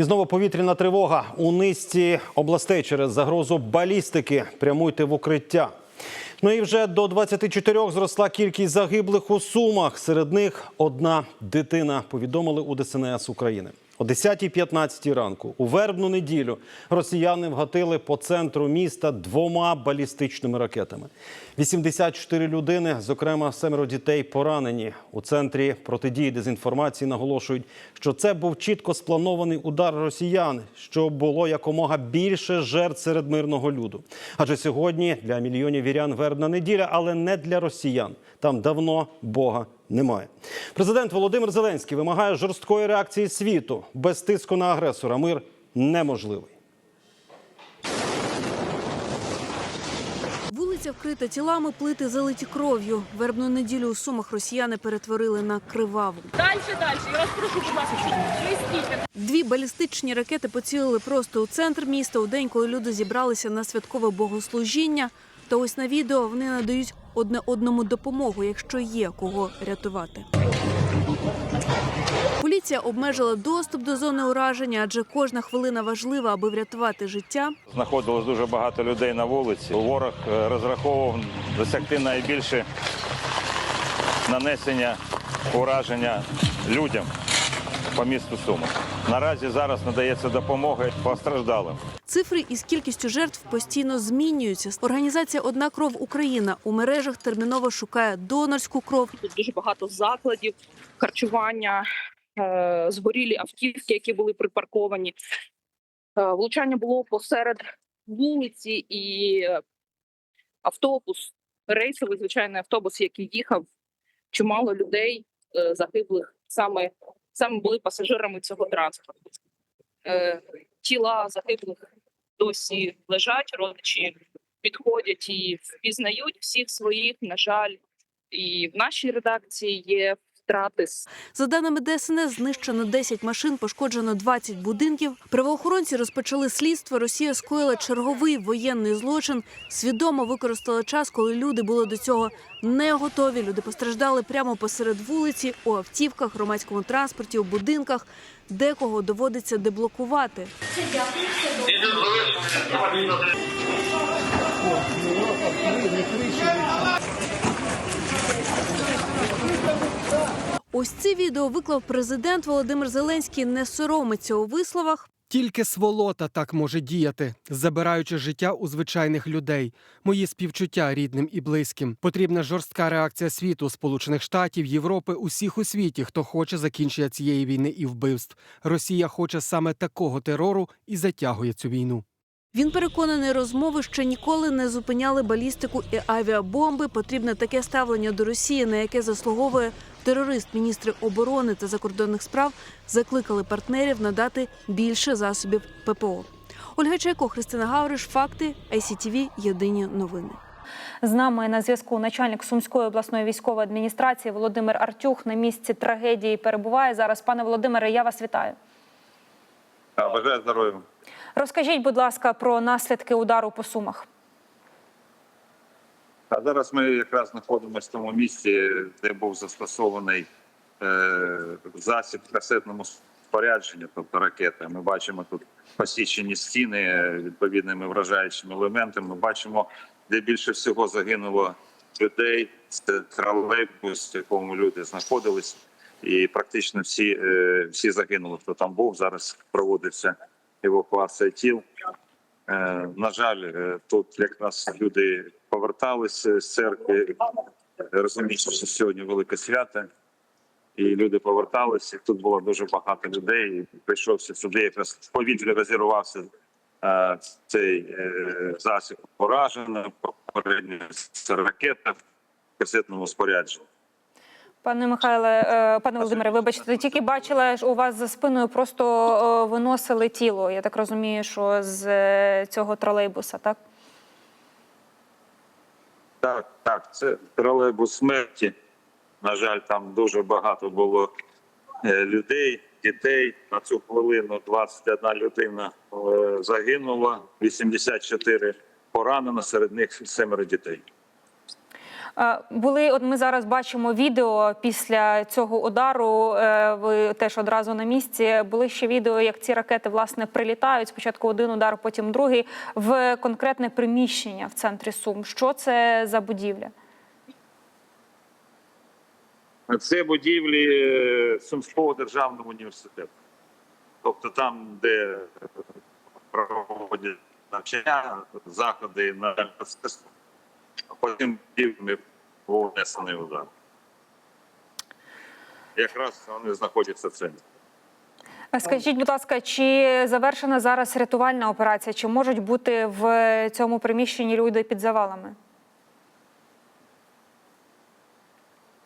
І знову повітряна тривога у низці областей через загрозу балістики. Прямуйте в укриття. Ну і вже до 24 зросла кількість загиблих у Сумах. Серед них одна дитина. Повідомили у ДСНС України. О 10.15 ранку у вербну неділю росіяни вгатили по центру міста двома балістичними ракетами. 84 людини, зокрема семеро дітей, поранені. У центрі протидії дезінформації наголошують, що це був чітко спланований удар росіян, щоб було якомога більше жертв серед мирного люду. Адже сьогодні для мільйонів вірян вербна неділя, але не для росіян. Там давно Бога немає. Президент Володимир Зеленський вимагає жорсткої реакції світу. Без тиску на агресора мир неможливий. Вулиця вкрита тілами, плити залиті кров'ю. Вербну неділю у Сумах росіяни перетворили на криваву. Дальше, дальше. Я вас прошу, будь ласка. Дві балістичні ракети поцілили просто у центр міста у день, коли люди зібралися на святкове богослужіння. Та ось на відео вони надають одне одному допомогу, якщо є кого рятувати. Поліція обмежила доступ до зони ураження, адже кожна хвилина важлива, аби врятувати життя. Знаходилось дуже багато людей на вулиці. Ворог е, розраховував досягти найбільше нанесення ураження людям по місту Суми. Наразі зараз надається допомога постраждалим. Цифри із кількістю жертв постійно змінюються. Організація Одна кров Україна у мережах терміново шукає донорську кров. Тут дуже багато закладів, харчування, е, згорілі автівки, які були припарковані. Е, Влучання було посеред вулиці і е, автобус, рейсовий звичайний автобус, який їхав. Чимало людей загиблих саме, саме були пасажирами цього транспорту. Е, Тіла загиблих досі лежать, родичі підходять і впізнають всіх своїх, на жаль, і в нашій редакції є втрати. За даними ДСНС, знищено 10 машин, пошкоджено 20 будинків. Правоохоронці розпочали слідство. Росія скоїла черговий воєнний злочин. Свідомо використала час, коли люди були до цього не готові. Люди постраждали прямо посеред вулиці, у автівках, громадському транспорті, у будинках. Декого доводиться деблокувати. Ось це відео виклав президент Володимир Зеленський. Не соромиться у висловах. Тільки сволота так може діяти, забираючи життя у звичайних людей. Мої співчуття рідним і близьким. Потрібна жорстка реакція світу, Сполучених Штатів, Європи, усіх у світі, хто хоче закінчення цієї війни і вбивств. Росія хоче саме такого терору і затягує цю війну. Він переконаний, розмови ще ніколи не зупиняли балістику і авіабомби. Потрібне таке ставлення до Росії, на яке заслуговує терорист. Міністри оборони та закордонних справ закликали партнерів надати більше засобів ППО. Ольга Чайко, Христина Гавриш, факти ICTV, Єдині новини. З нами на зв'язку начальник Сумської обласної військової адміністрації Володимир Артюх на місці трагедії перебуває зараз. Пане Володимире, я вас вітаю. А, Бажаю здоров'я. Розкажіть, будь ласка, про наслідки удару по сумах. А зараз ми якраз знаходимося в тому місці, де був застосований е, засіб касетному спорядженні, тобто ракета. Ми бачимо тут посічені стіни відповідними вражаючими елементами. Ми бачимо, де більше всього загинуло людей. Це тролейбус, в якому люди знаходились, і практично всі, е, всі загинули, хто там був. Зараз проводиться евакуація тіл. Е, На жаль, е, тут якраз люди поверталися з церкви, розуміючи, що сьогодні велике свято, і люди поверталися. Тут було дуже багато людей. Прийшовся сюди, якраз в повітрі розірвався е, цей засіб поражено, попередньо це ракета в касетному спорядженні. Пане Михайле, е, пане Володимире, вибачте, тільки бачила, що у вас за спиною просто е, виносили тіло. Я так розумію, що з е, цього тролейбуса, так? Так, так, це тролейбус смерті. На жаль, там дуже багато було людей, дітей. На цю хвилину 21 людина загинула, 84 поранено, серед них семеро дітей. Були, от ми зараз бачимо відео після цього удару. е, Ви теж одразу на місці. Були ще відео, як ці ракети власне прилітають. Спочатку один удар, потім другий в конкретне приміщення в центрі Сум. Що це за будівля? Це будівлі е, Сумського державного університету. Тобто там, де проводять навчання, заходи на мистецтво, потім будівлями був внесений удар. Якраз вони знаходяться в центрі. Скажіть, будь ласка, чи завершена зараз рятувальна операція? Чи можуть бути в цьому приміщенні люди під завалами?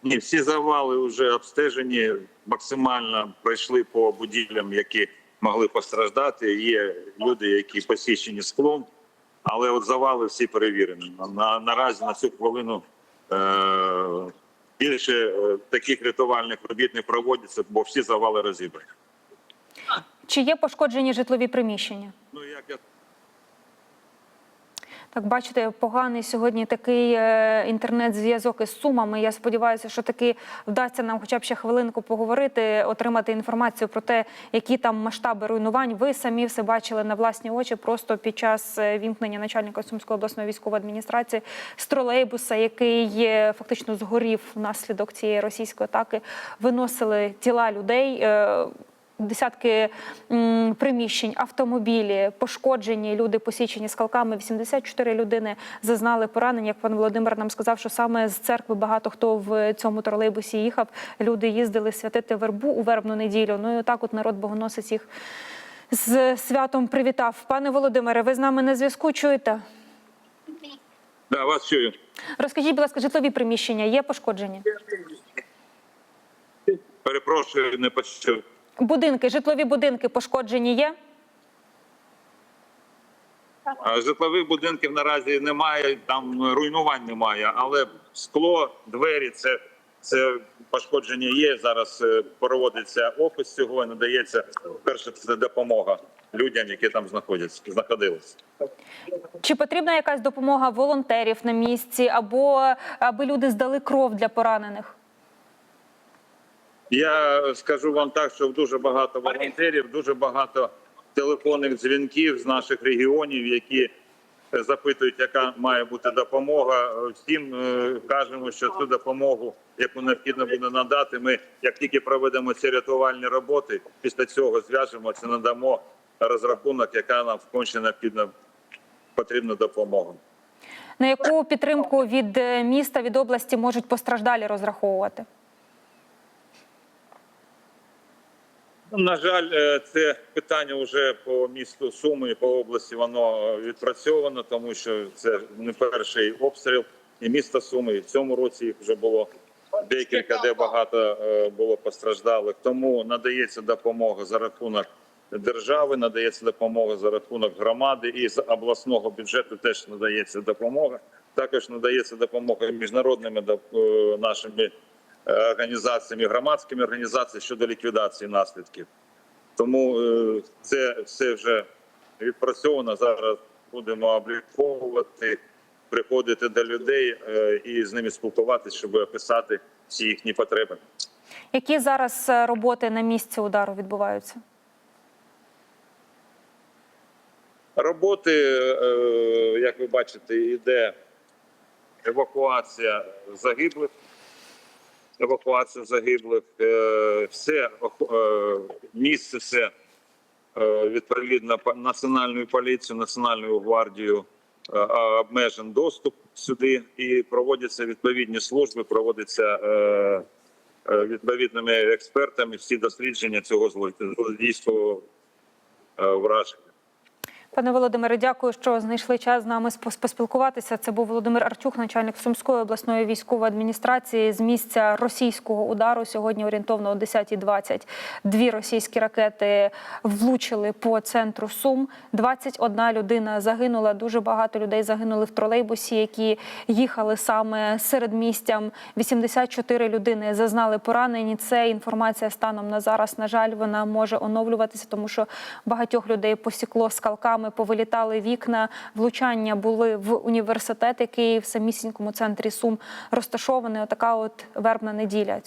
Ні, всі завали вже обстежені, максимально пройшли по будівлям, які могли постраждати. Є люди, які посічені склом, але от завали всі перевірені. На, наразі на цю хвилину е, більше е, таких рятувальних робіт не проводяться, бо всі завали розібрані. Чи є пошкоджені житлові приміщення? Так, бачите, поганий сьогодні такий е, інтернет-зв'язок із сумами. Я сподіваюся, що таки вдасться нам хоча б ще хвилинку поговорити, отримати інформацію про те, які там масштаби руйнувань. Ви самі все бачили на власні очі просто під час е, вімкнення начальника Сумської обласної військової адміністрації з тролейбуса, який е, фактично згорів внаслідок цієї російської атаки. Виносили тіла людей. Десятки приміщень, автомобілі, пошкоджені, люди посічені скалками. 84 людини зазнали поранень. Як пан Володимир нам сказав, що саме з церкви багато хто в цьому тролейбусі їхав. Люди їздили святити вербу у вербну неділю. Ну і отак от народ богоносець їх з святом привітав. Пане Володимире, ви з нами на зв'язку чуєте? да, вас чую. Розкажіть, будь ласка, житлові приміщення є пошкоджені? Перепрошую, не почув. Будинки, житлові будинки пошкоджені є? Житлових будинків наразі немає, там руйнувань немає, але скло, двері це, це пошкодження є. Зараз е, проводиться опис цього і надається перше це допомога людям, які там знаходяться, знаходилися. Чи потрібна якась допомога волонтерів на місці, або аби люди здали кров для поранених? Я скажу вам так, що дуже багато волонтерів, дуже багато телефонних дзвінків з наших регіонів, які запитують, яка має бути допомога. Всім е, кажемо, що цю допомогу, яку необхідно буде надати, ми як тільки проведемо ці рятувальні роботи, після цього зв'яжемося, надамо розрахунок, яка нам конче необхідна потрібна допомога. На яку підтримку від е, міста, від області можуть постраждалі розраховувати? На жаль, е, це питання вже по місту Суми і по області воно е, відпрацьовано, тому що це не перший обстріл і міста Суми. І в цьому році їх вже було декілька, де багато е, було постраждалих. Тому надається допомога за рахунок держави, надається допомога за рахунок громади, і з обласного бюджету теж надається допомога. Також надається допомога міжнародними нашими організаціями, громадськими організаціями щодо ліквідації наслідків. Тому е, це все вже відпрацьовано. Зараз будемо обліковувати, приходити до людей е, і з ними спілкуватися, щоб описати всі їхні потреби. Які зараз е, роботи на місці удару відбуваються? Роботи, е, як ви бачите, йде евакуація загиблих. Евакуація загиблих, е, все е, місце, все е, відповідно по- національною поліцією, національною гвардією обмежен доступ сюди і проводяться відповідні служби, проводяться відповідними експертами всі дослідження цього зло- злодійського враження. Пане Володимире, дякую, що знайшли час з нами поспілкуватися. Це був Володимир Артюх, начальник Сумської обласної військової адміністрації з місця російського удару. Сьогодні орієнтовно о 10.20 дві російські ракети влучили по центру Сум. 21 людина загинула. Дуже багато людей загинули в тролейбусі, які їхали саме серед містям. 84 людини зазнали поранені. Це інформація станом на зараз. На жаль, вона може оновлюватися, тому що багатьох людей посікло скалками. Шибками повилітали вікна. Влучання були в університет, який в самісінькому центрі Сум розташований. Отака от вербна неділя.